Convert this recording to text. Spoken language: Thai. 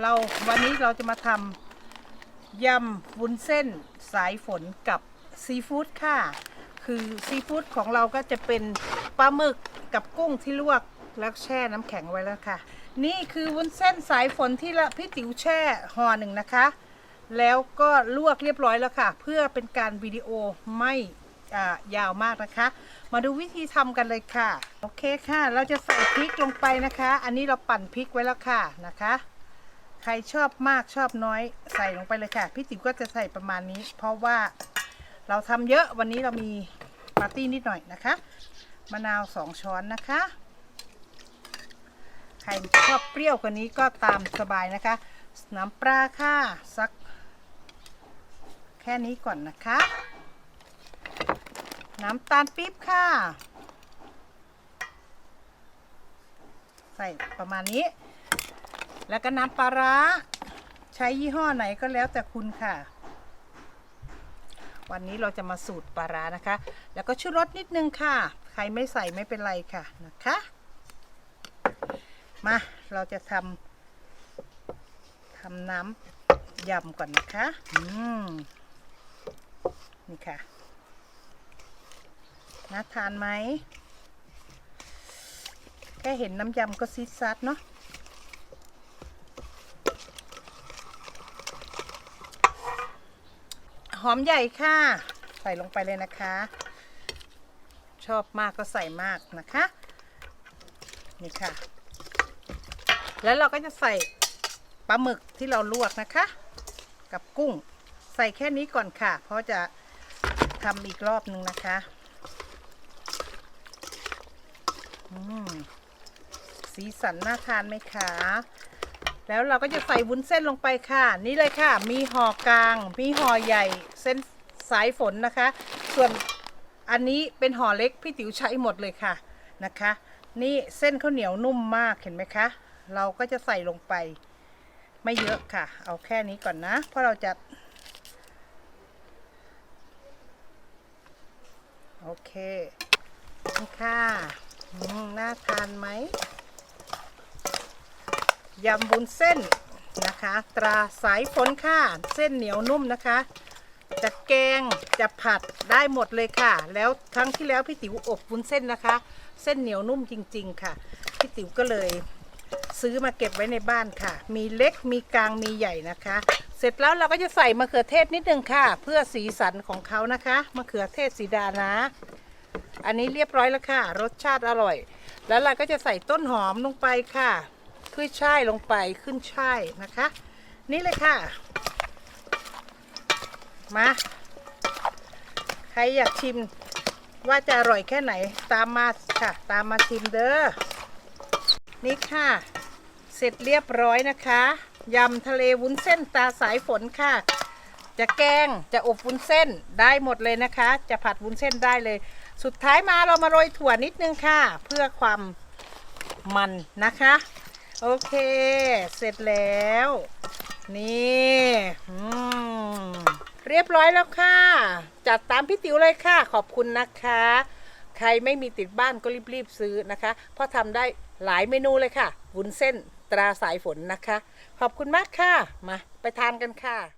เราวันนี้เราจะมาทำยำวุ้นเส้นสายฝนกับซีฟู้ดค่ะ คือซีฟู้ดของเราก็จะเป็นปลาหมึกกับกุ้งที่ลวกแล้วแช่น้ำแข็งไว้แล้วค่ะ นี่คือวุ้นเส้นสายฝนที่ละพี่ติ๋วแช่ห่อหนึ่งนะคะ แล้วก็ลวกเรียบร้อยแล้วค่ะ เพื่อเป็นการวิดีโอไม่ยาวมากนะคะ มาดูวิธีทำกันเลยค่ะ โอเคค่ะ เราจะใส่พริกลงไปนะคะ อันนี้เราปั่นพริกไว้แล้วค่ะนะคะ ใครชอบมากชอบน้อยใส่ลงไปเลยค่ะ พี่ติ๋วก็จะใส่ประมาณนี้ เพราะว่าเราทำเยอะวันนี้เรามีปาร์ตี้นิดหน่อยนะคะ มะนาวสองช้อนนะคะ ใครชอบเปรี้ยวกว่านี้ก็ตามสบายนะคะ น้ำปลาค่ะสัก แค่นี้ก่อนนะคะ น้ำตาลปี๊บค่ะ ใส่ประมาณนี้ แล้วก็น้ำปลาร้า ใช้ยี่ห้อไหนก็แล้วแต่คุณค่ะ วันนี้เราจะมาสูตรปลาร้านะคะ แล้วก็ชูรสนิดนึงค่ะ ใครไม่ใส่ไม่เป็นไรค่ะนะคะ มาเราจะทำทำน้ำยำก่อนนะคะ อืมนี่ค่ะน่าทานไหมแค่เห็นน้ำยำก็ซิดซัดเนาะ หอมใหญ่ค่ะ ใส่ลงไปเลยนะคะ ชอบมากก็ใส่มากนะคะ นี่ค่ะ แล้วเราก็จะใส่ปลาหมึกที่เราลวกนะคะ กับกุ้งใส่แค่นี้ก่อนค่ะ เพราะจะทำอีกรอบนึงนะคะอืมสีสันน่าทานไหมคะ แล้วเราก็จะใส่วุ้นเส้นลงไปค่ะ นี่เลยค่ะ มีห่อกลาง มีห่อใหญ่เส้นสายฝนนะคะ ส่วนอันนี้เป็นห่อเล็กพี่ติ๋วใช้หมดเลยค่ะนะคะ นี่เส้นข้าวเหนียวนุ่มมากเห็นไหมคะ เราก็จะใส่ลงไป ไม่เยอะค่ะ เอาแค่นี้ก่อนนะ เพราะเราจะ โอเคนี่ค่ะน่าทานไหม ยำบุญเส้นนะคะ ตราสายฝนค่ะ เส้นเหนียวนุ่มนะคะ จะแกงจะผัดได้หมดเลยค่ะ แล้วครั้งที่แล้วพี่ติ๋วอบวุ้นเส้นนะคะ เส้นเหนียวนุ่มจริง ๆ ค่ะ พี่ติ๋วก็เลยซื้อมาเก็บไว้ในบ้านค่ะ มีเล็กมีกลางมีใหญ่นะคะ เสร็จแล้วเราก็จะใส่มะเขือเทศนิดนึงค่ะ เพื่อสีสันของเขานะคะมะเขือเทศสีดานะ อันนี้เรียบร้อยแล้วค่ะ รสชาติอร่อย แล้วเราก็จะใส่ต้นหอมลงไปค่ะ ขึ้นช่ายลงไปขึ้นช่ายนะคะ นี่เลยค่ะ มา ใครอยากชิมว่าจะอร่อยแค่ไหนตามมาค่ะ ตามมาชิมเด้อนี่ค่ะ เสร็จเรียบร้อยนะคะยำทะเลวุ้นเส้นตาสายฝนค่ะ จะแกงจะอบวุ้นเส้นได้หมดเลยนะคะ จะผัดวุ้นเส้นได้เลย สุดท้ายมาเรามาโรยถั่วนิดนึงค่ะ เพื่อความมันนะคะ โอเค เสร็จแล้ว นี่เรียบร้อยแล้วค่ะ จัดตามพี่ติ๋วเลยค่ะ ขอบคุณนะคะ ใครไม่มีติดบ้านก็รีบๆซื้อนะคะ เพราะทำได้หลายเมนูเลยค่ะวุ้นเส้นตราสายฝนนะคะ ขอบคุณมากค่ะ มา ไปทานกันค่ะ